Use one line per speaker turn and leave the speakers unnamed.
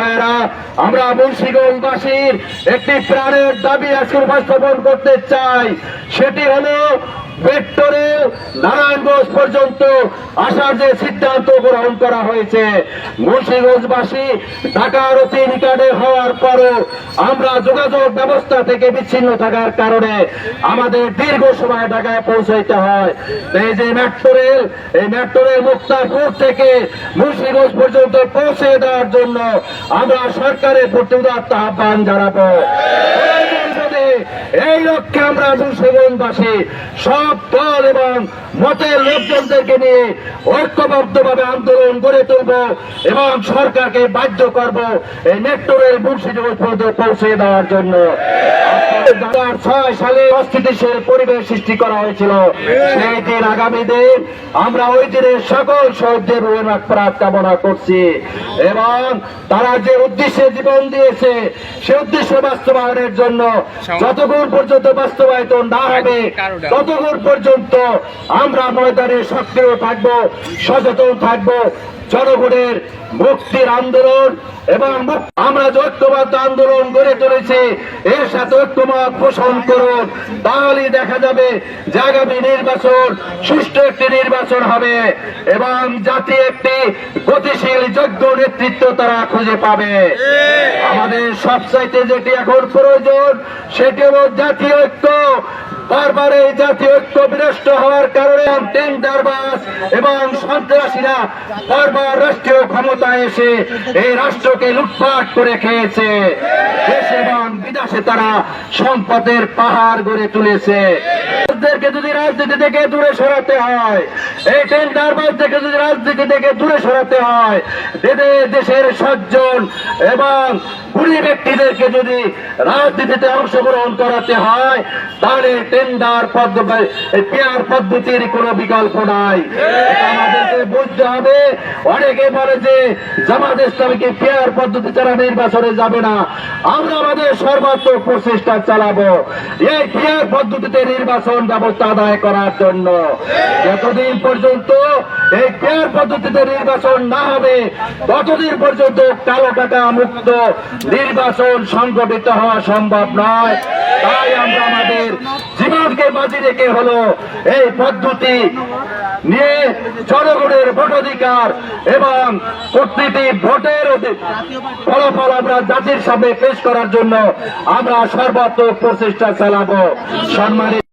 ভাইয়েরা আমরা মুন্সিগঞ্জবাসীর একটি প্রাণের দাবি আজকে উপস্থাপন করতে চাই। সেটি হলো মেট্রোরে নারায়ণগঞ্জ পর্যন্ত আসার যে সিদ্ধান্ত গ্রহণ করা হয়েছে। মুন্সিগঞ্জবাসী ঢাকার অতি নিকটে হওয়ার পরও আমরা যোগাযোগ ব্যবস্থা থেকে বিচ্ছিন্ন থাকার কারণে আমাদের দীর্ঘ সময় ঢাকায় পৌঁছাইতে হয়। এই যে মেট্রো রেল, এই মেট্রো রেল মুক্তারপুর থেকে মুন্সিগঞ্জ পর্যন্ত পৌঁছে দেওয়ার জন্য আমরা সরকারের প্রতি উদাত্ত আহ্বান জানাব। এই লক্ষ্যে আমরা মুন্সিগঞ্জবাসী সব দল এবং মতের লোকজনদেরকে নিয়ে ঐক্যবদ্ধভাবে আন্দোলন গড়ে তুলব এবং সরকারকে বাধ্য করব এই রেল পর্যন্ত পৌঁছে দেওয়ার জন্য। ছয় সালে অস্থিতিশীল পরিবেশ সৃষ্টি করা হয়েছিল। সেই দিন আগামী দিন আমরা ওই দিনের সকল শহীদদের রুহের মাগফিরাত কামনা করছি। এবং তারা যে উদ্দেশ্যে জীবন দিয়েছে সে উদ্দেশ্য বাস্তবায়নের জন্য যতক্ষণ পর্যন্ত বাস্তবায়িত না হবে ততক্ষণ পর্যন্ত আমরা ময়দানে সক্রিয় থাকব সচেতন থাকব। জনগণের মুক্তির আন্দোলন এবং আমরা যে ঐক্যবদ্ধ আন্দোলন গড়ে তুলেছি এর সাথে ঐক্যমত পোষণ করুন। তাহলেই দেখা যাবে যে আগামী নির্বাচন, সুষ্ঠু একটি নির্বাচন হবে এবং জাতি একটি গতিশীল, যোগ্য নেতৃত্ব তারা খুঁজে পাবে। আমাদের সবচাইতে যেটি এখন প্রয়োজন, সেটি হল জাতীয় ঐক্য। বারবার এই জাতীয় ঐক্য বিনষ্ট হওয়ার কারণে টেন্ডারবাজ এবং সন্ত্রাসীরা বারবার রাষ্ট্রীয় ক্ষমতায় এসে এই রাষ্ট্রকে লুটপাট করে খেয়েছে। দেশে বিদেশে তারা সম্পদের পাহাড় গড়ে তুলেছে। যদি রাজনীতি থেকে দূরে সরাতে হয়, এই টেন্ডারবাজ থেকে যদি রাজনীতি থেকে দূরে সরাতে হয় দেশের সজ্জন এবং কুড়ি ব্যক্তিদেরকে যদি রাজনীতিতে অংশগ্রহণ করাতে হয়, তাহলে টেন্ডার পেয়ার পদ্ধতির কোনো বিকল্প নাই। আমাদেরকে বুঝতে হবে। অনেকে বলে যে জামাত ইসলামীকে পেয়ার পদ্ধতি ছাড়া নির্বাচনে যাবে না। আমরা আমাদের সর্বাত্মক প্রচেষ্টা চালাবো এই পেয়ার পদ্ধতিতে নির্বাচন ব্যবস্থা আদায় করার জন্য। যতদিন পর্যন্ত এই পেয়ার পদ্ধতিতে নির্বাচন না হবে, ততদিন পর্যন্ত কালো টাকা মুক্ত নির্বাচন সংগঠিত হওয়া সম্ভব নয়। তাই আমরা আমাদের জীবনকে বাজি রেখে হলো এই পদ্ধতি নিয়ে জনগণের ভোটাধিকার এবং প্রতিটি ভোটের ফলাফল আমরা জাতির সামনে পেশ করার জন্য আমরা সর্বাত্মক প্রচেষ্টা চালাবো। সম্মানিত